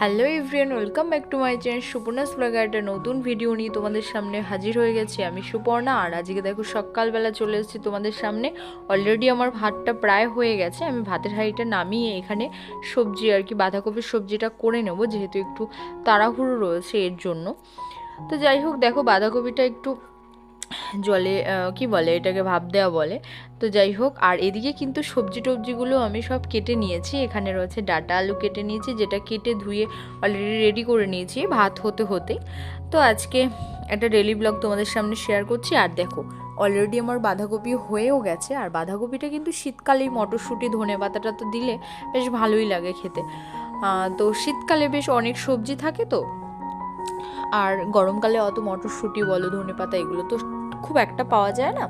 Hello everyone welcome back to my channel Suparna's ব্লগে একটা নতুন ভিডিও নিয়ে তোমাদের সামনে হাজির হয়ে গেছি আমি সুপর্ণা। আর আজকে দেখো সকালবেলা চলে এসেছি তোমাদের সামনে। অলরেডি আমার ভাতটা প্রায় হয়ে গেছে, আমি ভাতের হাঁড়িটা নামিয়ে এখানে সবজি আর কি, বাঁধাকপির সবজিটা করে নেব, যেহেতু একটু তাড়াহুড়ো রয়েছে এর জন্য। তো যাই হোক, দেখো বাঁধাকপিটা একটু জলে কি বলে এটাকে, ভাপ দেওয়া বলে। তো যাই হোক, আর এদিকে কিন্তু সবজি টবজিগুলো আমি সব কেটে নিয়েছি। এখানে রয়েছে ডাটা আলু কেটে নিয়েছি, যেটা কেটে ধুয়ে অলরেডি রেডি করে নিয়েছি ভাত হতে হতে। তো আজকে একটা ডেলি ব্লগ তোমাদের সামনে শেয়ার করছি। আর দেখো অলরেডি আমার বাঁধাকপি হয়েও গেছে। আর বাঁধাকপিটা কিন্তু শীতকালেই মটরশুঁটি, ধনে পাতাটা তো দিলে বেশ ভালোই লাগে খেতে। তো শীতকালে বেশ অনেক সবজি থাকে তো। আর গরমকালে অত মটরশুঁটি বলো, ধনে পাতা এগুলো তো খুব একটা পাওয়া যায় না।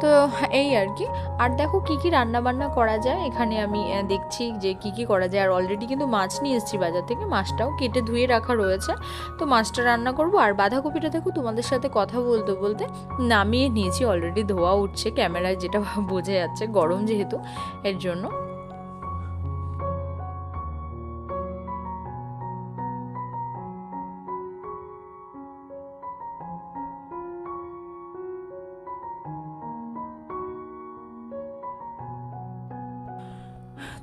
তো এই আর কি। আর দেখো কি কি রান্না বান্না করা যায়? এখানে আমি দেখছি যে কি কি করা যায়। আর অলরেডি কিন্তু মাছ নিয়ে এসেছি বাজার থেকে। মাছটাও কেটে ধুয়ে রাখা রয়েছে। তো মাছটা রান্না করব। আর বাঁধাকপিটা দেখো তোমাদের সাথে কথা বলতে বলতে নামিয়ে নিয়েছি। অলরেডি ধোয়া উঠছে। ক্যামেরায় যেটা বোঝা যাচ্ছে গরম যেহেতু, এর জন্য।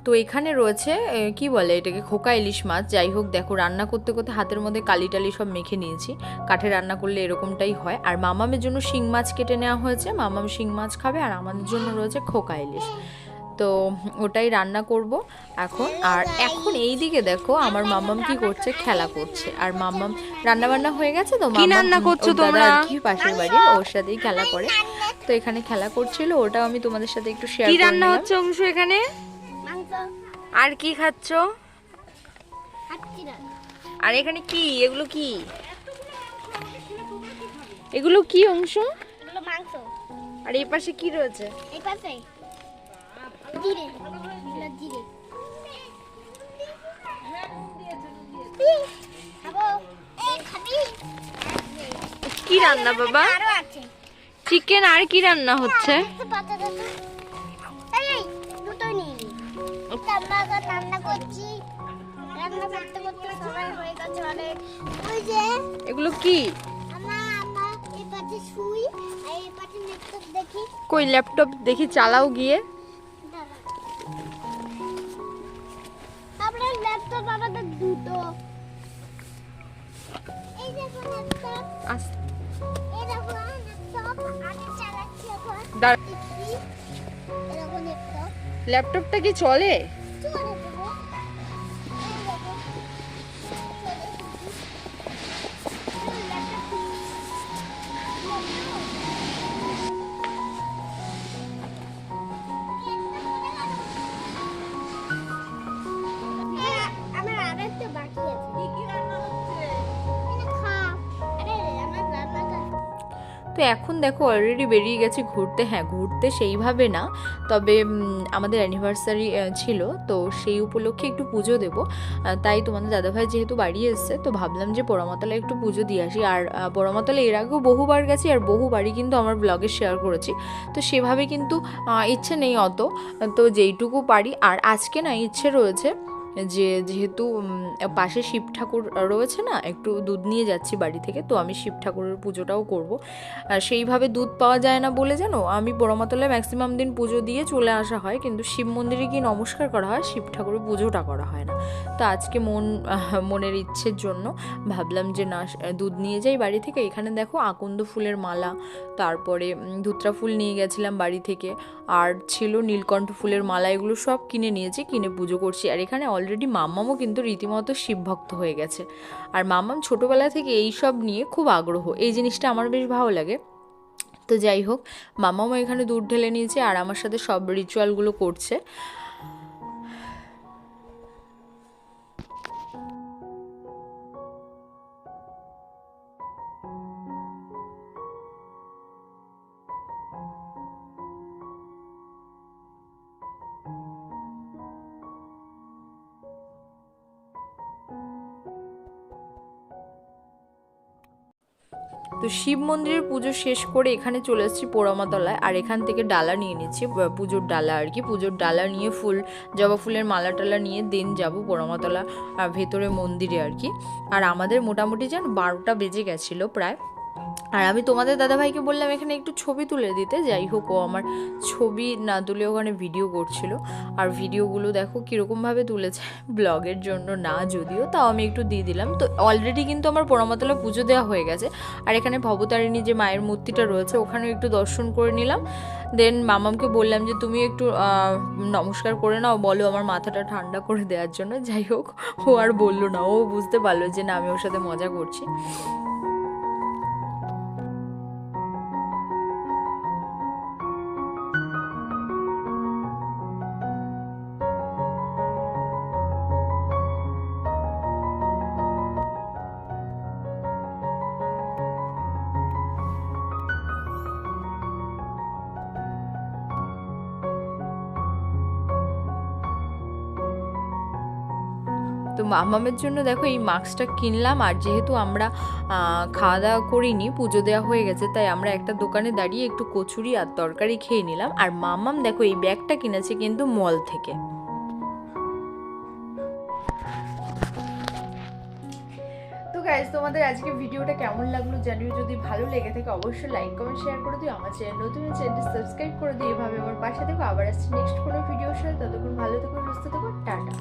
তো এখানে রয়েছে কি বলে এটাকে খোকা ইলিশ মাছ। যাই হোক দেখো রান্না করতে করতে হাতের মধ্যে কালি টালি সব মেখে নিয়েছি। কাঠে রান্না করলে এরকমটাই হয়। আর মামামের জন্য শিং মাছ কেটে নেওয়া হয়েছে। মামাম শিং মাছ খাবে আর আমাদের জন্য রয়েছে খোকা ইলিশ। তো ওটাই রান্না করব এখন। আর এখন এই দিকে দেখো আমার মামাম কি করছে? খেলা করছে। আর মামাম রান্না বান্না হয়ে গেছে তো? মামাম রান্না করছ তোমরা? কি পাশের বাড়ি ওর সাথেই খেলা করে। তো এখানে খেলা করছিল ওটাও আমি তোমাদের সাথে একটু শেয়ার কি রান্না হচ্ছে অংশ এখানে? আর কি খাচ্ছ? আর এখানে কি? এগুলো কি? এগুলো কি অংশ? মাংস। আর এই পাশে কি রয়েছে? এই পাশে। জিরে। জিরে। খাব। এই খাবি? কি রান্না বাবা? চিকেন আর কি রান্না হচ্ছে? আমরা এখন রান্না করছি। রান্না করতে করতে সবাই হয়ে গেছে অনেক। ওই যে এগুলো কি? ল্যাপটপ দেখি। কই ল্যাপটপ দেখি চালাও গিয়ে। আপনার ল্যাপটপ আমাদের দুটো। এই দেখো ল্যাপটপ আস- এই দেখো ল্যাপটপ আমি চালাচ্ছি এখন। এরকম ল্যাপটপ ল্যাপটপটা কি চলে? এখন দেখো অলরেডি বেরিয়ে গেছি ঘুরতে। হ্যাঁ ঘুরতে সেইভাবে না, তবে আমাদের অ্যানিভার্সারি ছিল, তো সেই উপলক্ষে একটু পুজো দেব। তাই তোমাদের দাদাভাই যেহেতু বাড়ি এসছে, তো ভাবলাম যে পোড়ামাতলা একটু পুজো দিয়ে আসি। আর পোড়ামাতলা এর আগেও বহুবার গেছি, আর বহুবারই কিন্তু আমার ব্লগে শেয়ার করেছি। তো সেভাবে কিন্তু ইচ্ছে নেই অত, তো যেইটুকু পারি। আর আজকে না ইচ্ছে রয়েছে যে যেহেতু পাশে শিব ঠাকুর রয়েছে না, একটু দুধ নিয়ে যাচ্ছি বাড়ি থেকে, তো আমি শিব ঠাকুরের পুজোটাও করব। আর সেইভাবে দুধ পাওয়া যায় না বলে জানো আমি বড়মাতলায় ম্যাক্সিমাম দিন পুজো দিয়ে চলে আসা হয়, কিন্তু শিব মন্দিরে গিয়ে নমস্কার করা হয়, শিব ঠাকুরের পুজোটা করা হয় না। তো আজকে মন মনের ইচ্ছের জন্য ভাবলাম যে না দুধ নিয়ে যাই বাড়ি থেকে। এখানে দেখো আকন্দ ফুলের মালা, তারপরে ধুত্রা ফুল নিয়ে গেছিলাম বাড়ি থেকে। আর ছিল নীলকণ্ঠ ফুলের মালা, এগুলো সব কিনে নিয়েছি, কিনে পুজো করছি। আর এখানে অলরেডি মাম্মামও কিন্তু রীতিমতো শিবভক্ত হয়ে গেছে। আর মাম্মাম ছোটোবেলা থেকে এই সব নিয়ে খুব আগ্রহ। এই জিনিসটা আমার বেশ ভালো লাগে। তো যাই হোক মাম্মাম এখানে দুধ ঢেলে নিয়েছে আর আমার সাথে সব রিচুয়ালগুলো করছে। তো শিব মন্দিরের পুজো শেষ করে এখানে চলে এসেছি পোড়ামাতলায়। আর এখান থেকে ডালা নিয়ে নিচ্ছি পুজোর ডালা আর কি। পুজোর ডালা নিয়ে ফুল, জবা ফুলের মালা টালা নিয়ে দেন যাব পোড়ামাতলা ভেতরে মন্দিরে আর কি। আর আমাদের মোটামুটি যেন বারোটা বেজে গেছিল প্রায়। আর আমি তোমাদের দাদাভাইকে বললাম এখানে একটু ছবি তুলে দিতে, যাই হোক, ও আমার ছবি না তুলে ওখানে ভিডিও করছিল। আর ভিডিওগুলো দেখো কীরকমভাবে তুলেছে ব্লগের জন্য না যদিও, তাও আমি একটু দিয়ে দিলাম। তো অলরেডি কিন্তু আমার পোড়ামাতলা পুজো দেওয়া হয়ে গেছে। আর এখানে ভবতারিণী যে মায়ের মূর্তিটা রয়েছে, ওখানেও একটু দর্শন করে নিলাম। দেন মামামকে বললাম যে, তুমি একটু নমস্কার করে নাও, বলো আমার মাথাটা ঠান্ডা করে দেওয়ার জন্য। যাই হোক, ও আর বলল না, ও বুঝতে পারল যে না, আমি ওর সাথে মজা করছি। তো মামামের জন্য দেখো এই মাস্কটা কিনলাম আর যেহেতু আমরা খাওয়া দাওয়া করিনি, পুজো দেওয়া হয়ে গেছে, তাই আমরা একটা দোকানে দাঁড়িয়ে একটু কচুরি আর তরকারি খেয়ে নিলাম। আর মামাম দেখো এই ব্যাগটা কিনেছে কিন্তু মল থেকে। গাইজ তোমাদের আজকে ভিডিওটা কেমন লাগল জানিও। যদি ভালো লেগে থাকে অবশ্যই লাইক কমেন্ট শেয়ার করে দিও। আমার চ্যানেল নতুন চ্যানেলটি সাবস্ক্রাইব করে দিও। এভাবে আমার পাশে দেখো আবার আসছি নেক্সট কোনো ভিডিওর সাথে। ততক্ষণ ভালো থেকো, সুস্থ থেকো। টাটা।